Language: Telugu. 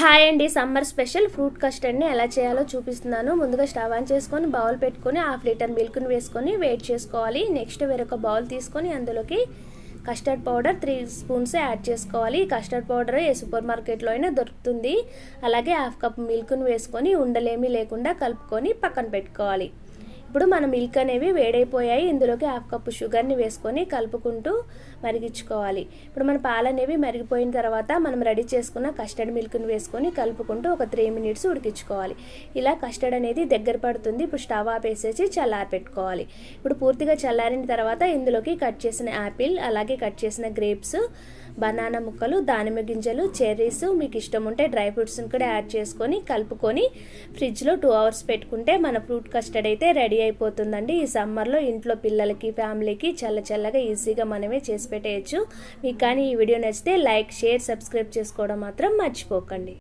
హాయ్ అండి సమ్మర్ స్పెషల్. ఫ్రూట్ కస్టర్డ్ని ఎలా చేయాలో చూపిస్తున్నాను. ముందుగా స్టవ్ ఆన్ చేసుకొని బౌల్ పెట్టుకొని హాఫ్ లీటర్ మిల్క్ని వేసుకొని వెయిట్ చేసుకోవాలి. నెక్స్ట్ వేరొక బౌల్ తీసుకొని అందులోకి custard powder three spoons add చేసుకోవాలి. కస్టర్డ్ పౌడర్ ఏ సూపర్ మార్కెట్లో అయినా దొరుకుతుంది. అలాగే హాఫ్ కప్ మిల్క్ని వేసుకొని ఉండలేమీ లేకుండా కలుపుకొని పక్కన పెట్టుకోవాలి. ఇప్పుడు మన మిల్క్ అనేవి వేడైపోయాయి. ఇందులోకి హాఫ్ కప్పు షుగర్ని వేసుకొని కలుపుకుంటూ మరిగించుకోవాలి. ఇప్పుడు మన పాలు అనేవి మరిగిపోయిన తర్వాత మనం రెడీ చేసుకున్న కస్టర్డ్ మిల్క్ని వేసుకొని కలుపుకుంటూ ఒక త్రీ మినిట్స్ ఉడికించుకోవాలి. ఇలా కస్టర్డ్ అనేది దగ్గర పడుతుంది. ఇప్పుడు స్టవ్ ఆపేసేసి చల్లారి పెట్టుకోవాలి. ఇప్పుడు పూర్తిగా చల్లారిన తర్వాత ఇందులోకి కట్ చేసిన యాపిల్ అలాగే కట్ చేసిన గ్రేప్స్ బనానా ముక్కలు దానిమ్మ గింజలు చెర్రీస్ మీకు ఇష్టం ఉంటే డ్రై ఫ్రూట్స్ని కూడా యాడ్ చేసుకొని కలుపుకొని ఫ్రిడ్జ్లో టూ అవర్స్ పెట్టుకుంటే మన ఫ్రూట్ కస్టర్డ్ అయితే రెడీ అయిపోతుందండి. ఈ సమ్మర్లో ఇంట్లో పిల్లలకి ఫ్యామిలీకి చల్ల చల్లగా ఈజీగా మనమే చేసి పెట్టేయచ్చు. మీకు కానీ ఈ వీడియో నచ్చితే లైక్ షేర్ సబ్స్క్రైబ్ చేసుకోవడం మాత్రం మర్చిపోకండి.